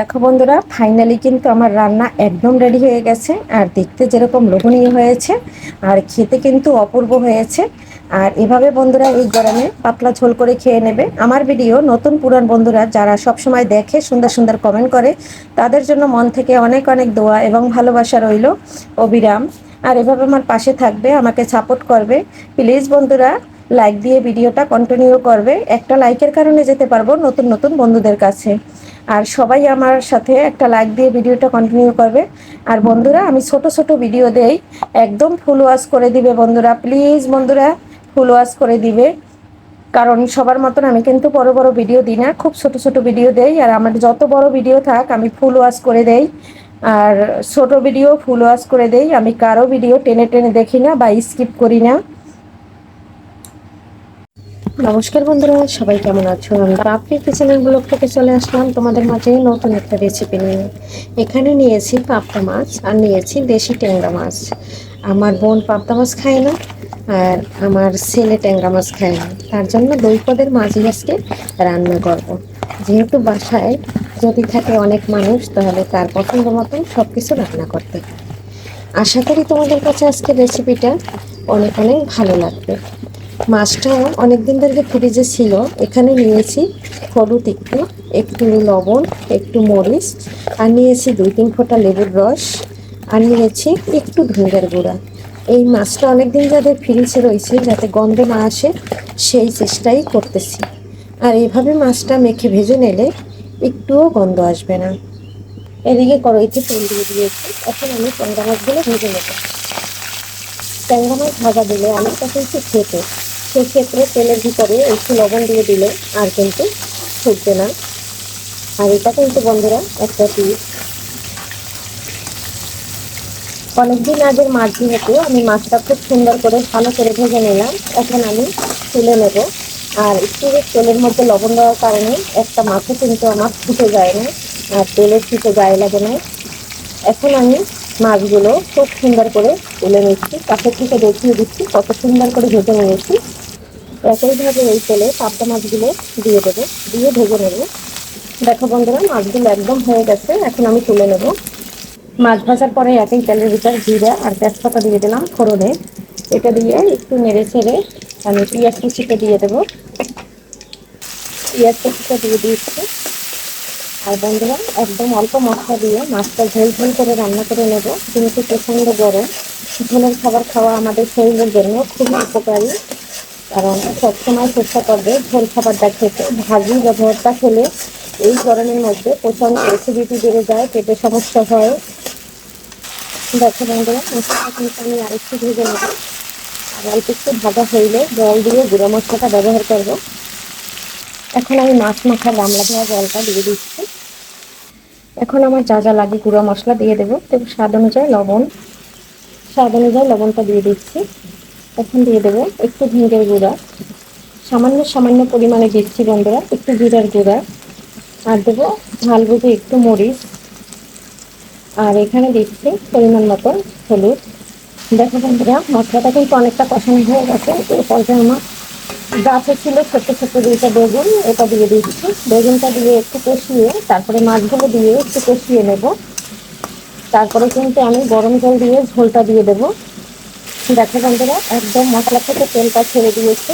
দেখো বন্ধুরা ফাইনালি কিন্তু আমার রান্না একদম রেডি হয়ে গেছে। আর দেখতে যেরকম লোভনীয় হয়েছে, আর খেতে কিন্তু অপূর্ব হয়েছে। আর এভাবে বন্ধুরা এই গরমে পাতলা ঝোল করে খেয়ে নেবে। আমার ভিডিও নতুন পুরান বন্ধুরা, যারা সব সময় দেখে, সুন্দর সুন্দর কমেন্ট করে, তাদের জন্য মন থেকে অনেক অনেক দোয়া এবং ভালোবাসা রইল। অবিরাম। আর এভাবে আমার পাশে থাকবে, আমাকে সাপোর্ট করবে। প্লিজ বন্ধুরা লাইক দিয়ে ভিডিওটা কন্টিনিউ করবে। একটা লাইকের কারণে যেতে পারব নতুন নতুন বন্ধুদের কাছে। আর সবাই আমার সাথে একটা লাইক দিয়ে ভিডিওটা কন্টিনিউ করবে। আর বন্ধুরা, আমি ছোট ছোট ভিডিও দেই। একদম ফুল ওয়াশ করে দিবে বন্ধুরা। প্লিজ বন্ধুরা ফুল ওয়াশ করে দিবে। কারণ সবার মতন আমি কিন্তু বড় বড় ভিডিও দিই না। খুব ছোট ছোট ভিডিও দেই। আর আমার যত বড় ভিডিও থাক, আমি ফুল ওয়াশ করে দেই। আর ছোট ভিডিও ফুল ওয়াশ করে দেই। আমি কারও ভিডিও টেনে টেনে দেখি না বা স্কিপ করি না। নমস্কার বন্ধুরা, সবাই কেমন আছো? আমি পাপড়ি কিচেনের ব্লগ থেকে চলে আসলাম তোমাদের মাঝে নতুন একটা রেসিপি নিয়ে। এখানে নিয়েছি পাবদা মাছ আর নিয়েছি দেশি ট্যাংরা মাছ। আমার বোন পাবদা মাছ খায় না আর আমার ছেলে ট্যাংরা মাছ খায় না। তার জন্য দুই পদের মাছই আজকে রান্না করব। যেহেতু বাসায় যদি থাকে অনেক মানুষ, তাহলে তার পছন্দ মতন সব কিছু রান্না করতে। আশা করি তোমাদের কাছে আজকে রেসিপিটা অনেক অনেক ভালো লাগবে। মাছটা অনেক দিন ধরে ফ্রিজে ছিল। এখানে নিয়েছি হলুদ একটু একটু লবণ, একটু মরিচ, আর নিয়েছি দুই তিন ফোঁটা লেবুর রস, আর নিয়েছি একটু ধনিয়ার গুঁড়া। এই মাছটা অনেক দিন যাদের ফ্রিজে রয়েছে, যাতে গন্ধ না আসে, সেই চেষ্টাই করতেছি। আর এইভাবে মাছটা মেখে ভেজে নিলে একটুও গন্ধ আসবে না। এদিকে কড়াইতে তেল দিয়ে দিয়েছি। এখন আমি ট্যাংরা মাছগুলো ভেজে নেব। ট্যাংরা মাছ ভাজা দিলে আমি অনেকটা কিন্তু খেতে সেক্ষেত্রে তেলের ভিতরে একটু লবণ দিয়ে দিলে আর কিন্তু ফুটবে না। আর এটা কিন্তু বন্ধুরা একটা টিপ। অনেকদিন আগের মাছ যেহেতু আমি মাছটা খুব সুন্দর করে ভালো করে ভেজে নিলাম, এখন আমি তুলে নেব। আর একটু তেলের মধ্যে লবণ দেওয়ার কারণে একটা মাছও কিন্তু আমার ফুটে যায় না, আর তেলের ফুটে গায়ে লাগে না। এখন আমি মাছগুলো খুব সুন্দর করে তুলে নিচ্ছি কাছের থেকে দেখিয়ে দিচ্ছি কত সুন্দর করে ভেজে নিয়েছি। একইভাবে এই তেলে পাবদা মাছগুলো দিয়ে দেবো, দিয়ে ভেজে নেব। দেখো বন্ধুরা, মাছগুলো একদম হয়ে গেছে, এখন আমি তুলে নেব। মাছ ভাজার পরে একই তেলের ভিতর জিরা আর তেজপাতা দিয়ে দিলাম ফোড়নে। এটা দিয়ে একটু নেড়ে ছেড়ে আমি পেঁয়াজ কুচিটা দিয়ে দেবো। পেঁয়াজ কুচিটা দিয়ে দিচ্ছি আর বন্ধুরা, একদম অল্প মশলা দিয়ে মাছটা ঝোল ঝোল করে রান্না করে নেব। যেহেতু প্রচণ্ড গরম। ঝোলের খাবার খাওয়া আমাদের শরীরের জন্য খুবই উপকারী। কারণ সবসময় চেষ্টা করবে ঝোল খাবারটা খেতে। ভাজি বা ভর্তা খেলে এই গরমের মধ্যে প্রচণ্ড অ্যাসিডিটি বেড়ে যায় পেটের সমস্যা হয়। দেখো বন্ধুরা আরেকটু ভেজে নেব। আর অল্প একটু ভাজা হইলে জল দিয়ে গুঁড়ো মশলাটা ব্যবহার করব। এখন আমি মাছ মাখার গামলা ধোয়া জলটা দিয়ে দিচ্ছি। এখন আমার যা যা লাগে গুঁড়ো মশলা দিয়ে দেবো। দেবো স্বাদ অনুযায়ী লবণ, স্বাদ অনুযায়ী লবণটা দিয়ে দিচ্ছি। এখন দিয়ে দেবো একটু ভিঙ্গের গুঁড়া। সামান্য সামান্য পরিমাণে দিচ্ছি বন্ধুরা, একটু জিরার গুঁড়া। আর দেবো ঝাল বুঝে একটু মরিচ। আর এখানে দিচ্ছি পরিমাণ মতন হলুদ। দেখো বন্ধুরা, মশলাটা কিন্তু অনেকটা কষানো হয়ে গেছে। এই পর্যায়ে আমার গাছে ছিল ছোট্ট ছোট্ট দুইটা বেগুন, এটা দিয়ে দিচ্ছি। বেগুনটা দিয়ে একটু কষিয়ে, তারপরে মাছগুলো দিয়ে একটু কষিয়ে নেব। তারপরে কিন্তু আমি গরম জল দিয়ে ঝোলটা দিয়ে দেবো। দেখো বন্ধুরা, একদম মশলা থেকে তেলটা ছেড়ে দিয়েছে।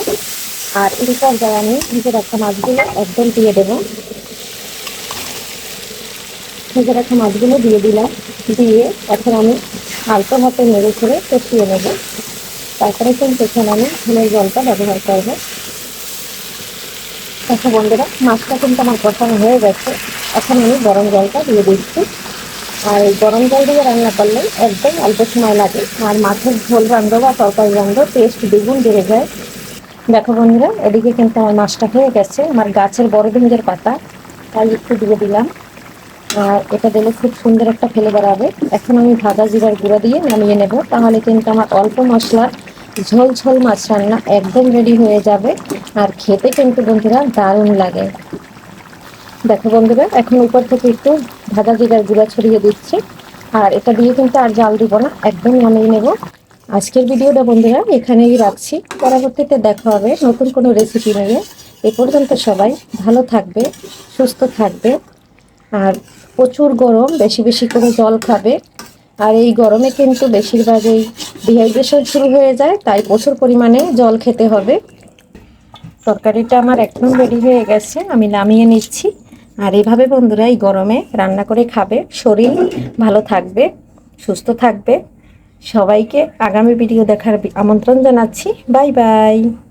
আর এই পর্যায়ে আমি ভেজে রাখা মাছগুলো একদম দিয়ে দেবো। ভেজে রাখা মাছগুলো দিয়ে দিলাম। দিয়ে এখন আমি হালকা ভাতে নেড়ে ছেড়ে কষিয়ে নেব। তারপরে কিন্তু এখানে আমি ঝোলের জলটা ব্যবহার করব। দেখো বন্ধুরা, মাছটা কিন্তু আমার কষানো হয়ে গেছে। এখন আমি গরম জলটা দিয়ে দিচ্ছি। আর এই গরম জল দিয়ে রান্না করলে একদম অল্প সময় লাগে। আর মাছের ঝোল রান্ধো বা তরকারি রান্ধো টেস্ট দ্বিগুণ বেড়ে যায়। দেখো বন্ধুরা, এদিকে কিন্তু আমার মাছটা হয়ে গেছে। আমার গাছের বড় ভিঙ্গের পাতা, তাই একটু দিয়ে দিলাম। আর এটা দিলে খুব সুন্দর একটা ফেলে বেড়াবে এখন আমি ভাজা জিরার গুঁড়া দিয়ে নামিয়ে নেব। তাহলে কিন্তু আমার অল্প মশলার ঝোল ঝোল মাছ রান্না একদম রেডি হয়ে যাবে। আর খেতে কিন্তু বন্ধুরা দারুণ লাগে। দেখো বন্ধুরা, এখন উপর থেকে একটু ভাজা জিরার গুঁড়া ছড়িয়ে দিচ্ছি। আর এটা দিয়ে কিন্তু আর জাল দিব না একদম নামিয়ে নেব। আজকের ভিডিওটা বন্ধুরা এখানেই রাখছি। পরবর্তীতে দেখা হবে নতুন কোনো রেসিপি নিয়ে। এ পর্যন্ত সবাই ভালো থাকবে, সুস্থ থাকবে। আর প্রচুর গরম, বেশি বেশি করে জল খাবে। আর এই গরমে কিন্তু বেশিরভাগ এই ডিহাইড্রেশন শুরু হয়ে যায়, তাই প্রচুর পরিমাণে জল খেতে হবে। তরকারিটা আমার একদম রেডি হয়ে গেছে, আমি নামিয়ে নিচ্ছি। আর এভাবে বন্ধুরা এই গরমে রান্না করে খাবে, শরীর ভালো থাকবে, সুস্থ থাকবে। সবাইকে আগামী ভিডিও দেখার আমন্ত্রণ জানাচ্ছি। Bye bye.